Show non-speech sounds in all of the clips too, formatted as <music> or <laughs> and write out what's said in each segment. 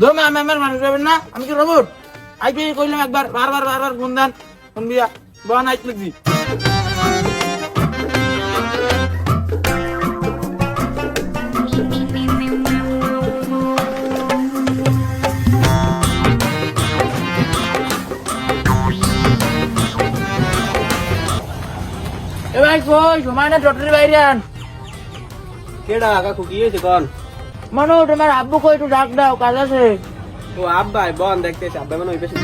ধরো আমি আমার মানুষ যাবেন না আমি কি রোবট আইপি কইলাম একবার, বারবার বারবার ফোন দেন। ফোন দিয়া বহান আইত লিখছি এ ভাই, কই? সময় না টোটালি বাইরে আন। কেডা, কাকু, কি হয়েছে, কন? মানু তোমার আব্বু কই একটু ডাক দাও কাজ আছে। ও আব্বাই বন দেখতেছে আব্বাই মানে ওই পাশে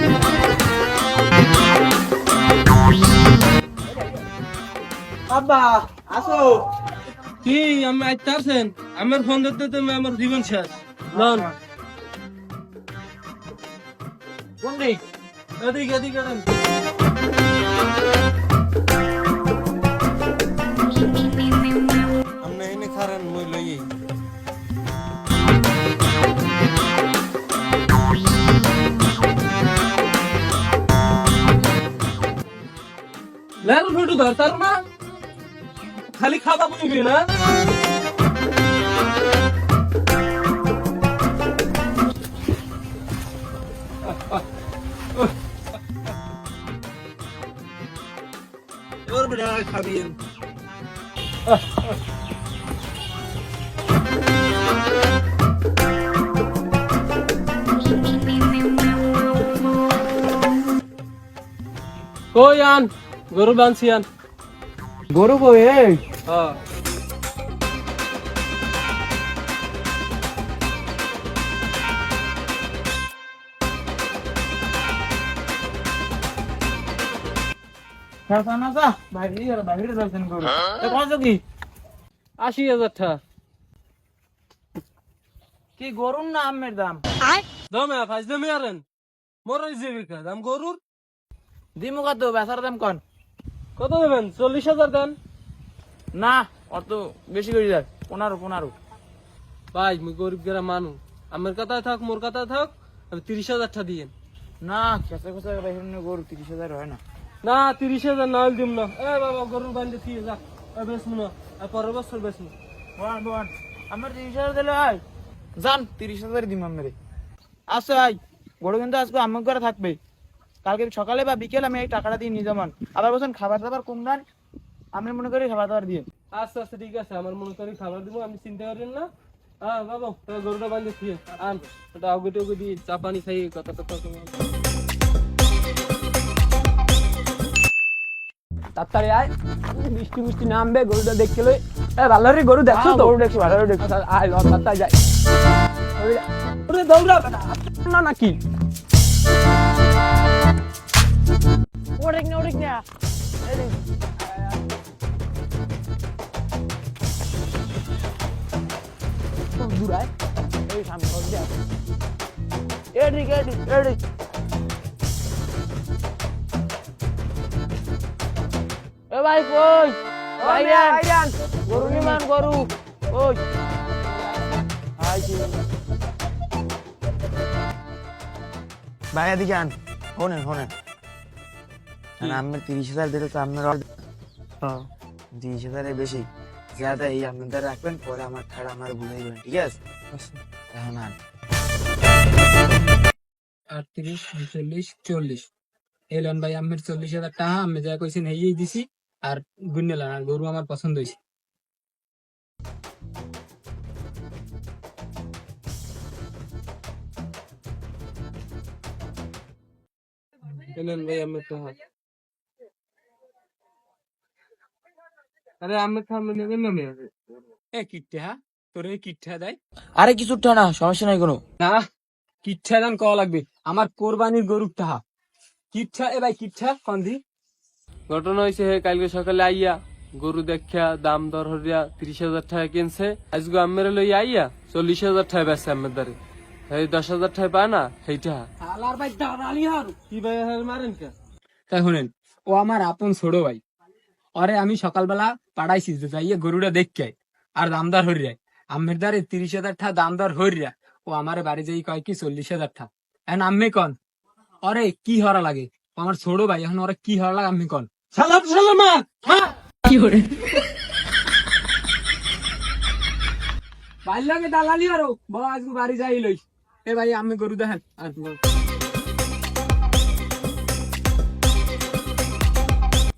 আব্বা আসো। কি আমি আমার ফোন তুমি আমার জীবন শেষ। লন। কোন দিক এদিক এদিক এদিক। <laughs> ফুটু ধরতার না? খালি খাতা বুঝবি না? কই আন? গরু বানছি আন। গরু কই হ্যাঁ। কি আশি হাজার টাকা কি গরুর না আমের দাম? দমে ফাইজ দমে আরেন। মোর জীবিকা দাম গরুর। দিমু কত বেচার দাম কন? কত দেবেন? চল্লিশ হাজার দেন। না অত বেশি করে যায় পনেরো পনেরো। ভাই মুই গরিব গেরা মানু আমার কথায় থাক মোর কথায় থাক আমি তিরিশ হাজার টাকা দিয়েন। না খেসে খেসে গরু তিরিশ হাজার হয় না। না তিরিশ হাজার না দিম না। এ বাবা গরুর বান্ধে দিয়ে যা বেসমু না আর পরের বছর বল বল আমার তিরিশ হাজার দিলে হয়। যান তিরিশ হাজার দিম আমি আচ্ছা ভাই গরু কিন্তু আজকে আমার ঘরে থাকবে কালকে সকালে বা বিকেল আমি এই টাকাটা দিয়ে নিয়ে যাবেন আবার বলছেন খাবার দাবার কম দেন আমি মনে করি খাবার দাবার দিয়ে। আচ্ছা আচ্ছা ঠিক আছে আমার মনে করি খাবার দিব আমি চিন্তা করেন না। হ্যাঁ বাবা তোর গরুটা বান্ধে দিয়ে আন। ওটা আগে টুকু দিয়ে চা পানি খাই কথা কথা তাড়াতাড়ি আয়। মিষ্টি মিষ্টি নামবে গরুটা দেখতে লই। এ ভালো রে গরু দেখছ তো? গরু দেখছি ভালো দেখছি। আচ্ছা, আয় ল তাড়াতাড়ি যাই। দৌড়া না নাকি ওরেক না ওরেক না দূরায় এই সামনে ওর দিয়ে আছে। এদিক এদিক এদিক এ ভাই কই ভাইয়ান গরু নিমান গরু ওই ভাই এদিকে আন শোনেন শোনেন আপনার তিরিশ হাজার দিলে তো আপনার তিরিশ হাজারের বেশি। যাতে এই আপনাদের রাখবেন পরে আমার ছাড়া আমার ভুলে যাবেন ঠিক আছে? এখন আন। আটত্রিশ উনচল্লিশ চল্লিশ। এলেন ভাই আমের চল্লিশ হাজার টাকা আমি যা কইছেন এই দিছি। আর গুন্নেলাম আর গরু আমার পছন্দ হয়েছে এলেন ভাই আমি তো হাত। আরে আমি খামে নেবেন না মেয়ে। এ কিট্টে হ্যাঁ? তোর এই কিট্টা দেয় আরে কিছু না সমস্যা নাই কোনো। না কিচ্ছা দান কওয়া লাগবে। আমার কোরবানির গরুর টাহা কিচ্ছা এ ভাই কিচ্ছা কন্দি। ঘটনা হয়েছে হে কালকে সকালে আইয়া গরু দেখা দাম দর হরিয়া তিরিশ হাজার টাকা কিনছে। আজকে আমের লই আইয়া চল্লিশ হাজার টাকা বেচছে আমের দ্বারে এই দশ হাজার টাকা পায় না সেইটা। আলার ভাই দাঁড়ালি আর। কি ভাই হার মারেন কে? তাই শুনেন ও আমার আপন ছোট ভাই। অরে আমি সকালবেলা পাড়াইছি যে যাইয়ে গরুটা দেখকে আর দামদার হরি যায় আমের দ্বারে তিরিশ হাজার টা দামদার হরি যায় ও আমার বাড়ি যাই কয় কি চল্লিশ হাজার টা এখন আমি কন অরে কি হরা লাগে? আমার ছোট ভাই এখন ওরে কি হরা লাগে আম্মি কন। সালাম সালাম মা বাড়ি লাগে দালালি আরও। বাবা আজকে বাড়ি যাই লই। এ ভাই আমি গরু দেখেন।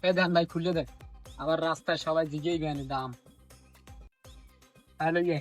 এ দেন ভাই খুলে দেন। আবার রাস্তায় সবাই জিগেই বেন দাম। হ্যালো ইয়ে